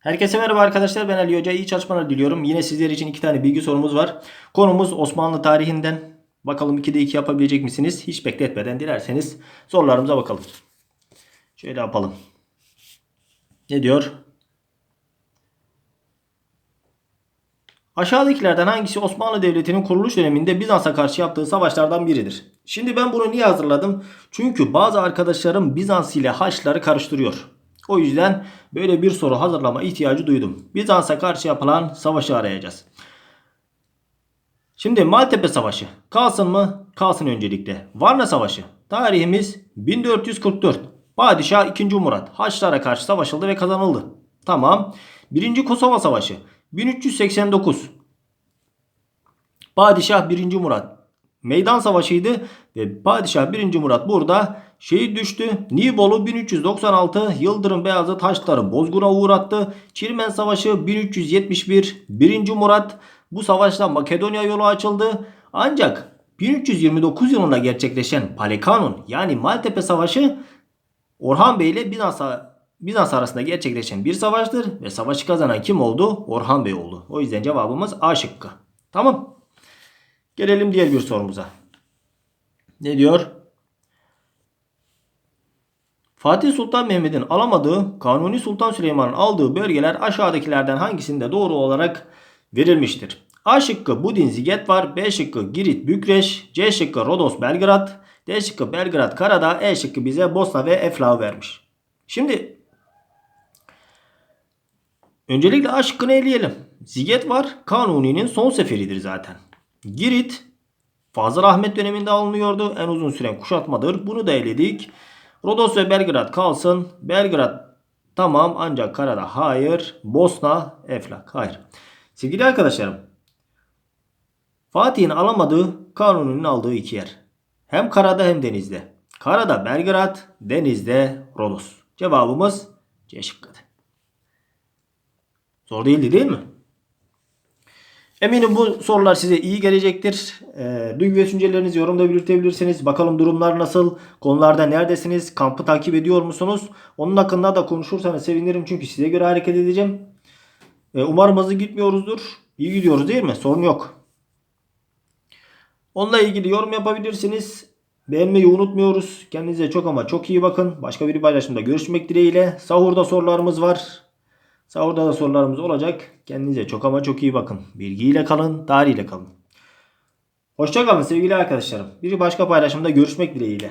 Herkese merhaba arkadaşlar ben Ali Hoca iyi çalışmalar diliyorum. Yine sizler için iki tane bilgi sorumuz var. Konumuz Osmanlı tarihinden. Bakalım 2'de 2 yapabilecek misiniz? Hiç bekletmeden dilerseniz sorularımıza bakalım. Şöyle yapalım. Ne diyor? Aşağıdakilerden hangisi Osmanlı Devleti'nin kuruluş döneminde Bizans'a karşı yaptığı savaşlardan biridir? Şimdi ben bunu niye hazırladım? Çünkü bazı arkadaşlarım Bizans ile Haçlıları karıştırıyor. O yüzden böyle bir soru hazırlama ihtiyacı duydum. Bizans'a karşı yapılan savaşı arayacağız. Şimdi Maltepe Savaşı kalsın mı? Kalsın öncelikle. Varna Savaşı. Tarihimiz 1444. Padişah 2. Murat Haçlılara karşı savaşıldı ve kazanıldı. Tamam. 1. Kosova Savaşı 1389. Padişah 1. Murat meydan savaşıydı ve Padişah 1. Murat burada şehit düştü. Nibolu 1396 Yıldırım Beyazıt Haçlıları bozguna uğrattı. Çirmen Savaşı 1371 1. Murat bu savaşla Makedonya yolu açıldı. Ancak 1329 yılında gerçekleşen Palekanon yani Maltepe Savaşı Orhan Bey ile Bizans, Bizans arasında gerçekleşen bir savaştır ve savaşı kazanan kim oldu? Orhan Bey oldu. O yüzden cevabımız A şıkkı. Tamam. Gelelim diğer bir sorumuza. Ne diyor? Fatih Sultan Mehmet'in alamadığı, Kanuni Sultan Süleyman'ın aldığı bölgeler aşağıdakilerden hangisinde doğru olarak verilmiştir? A şıkkı Budin Ziget var. B şıkkı Girit Bükreş. C şıkkı Rodos Belgrad. D şıkkı Belgrad Karadağ. E şıkkı bize Bosna ve Eflak'ı vermiş. Şimdi öncelikle A şıkkını eleyelim. Ziget var. Kanuni'nin son seferidir zaten. Girit Fazıl Ahmet döneminde alınıyordu. En uzun süren kuşatmadır. Bunu da eledik. Rodos ve Belgrad kalsın. Belgrad tamam ancak Karadağ hayır. Bosna Eflak hayır. Sevgili arkadaşlarım. Fatih'in alamadığı Kanuni'nin aldığı iki yer. Hem karada hem denizde. Karada Belgrad, denizde Rodos. Cevabımız C şıkkıdır. Zor değildi değil mi? Eminim bu sorular size iyi gelecektir. E, duygu ve düşüncelerinizi yorumda belirtebilirsiniz. Bakalım durumlar nasıl? Konularda neredesiniz? Kampı takip ediyor musunuz? Onun hakkında da konuşursanız sevinirim çünkü size göre hareket edeceğim. E, umarım hızlı gitmiyoruzdur. İyi gidiyoruz değil mi? Sorun yok. Onunla ilgili yorum yapabilirsiniz. Beğenmeyi unutmuyoruz. Kendinize çok ama çok iyi bakın. Başka bir paylaşımda görüşmek dileğiyle. Sahurda sorularımız var. Sahurda da sorularımız olacak. Kendinize çok ama çok iyi bakın. Bilgiyle kalın, tarihiyle kalın. Hoşçakalın sevgili arkadaşlarım. Bir başka paylaşımda görüşmek dileğiyle.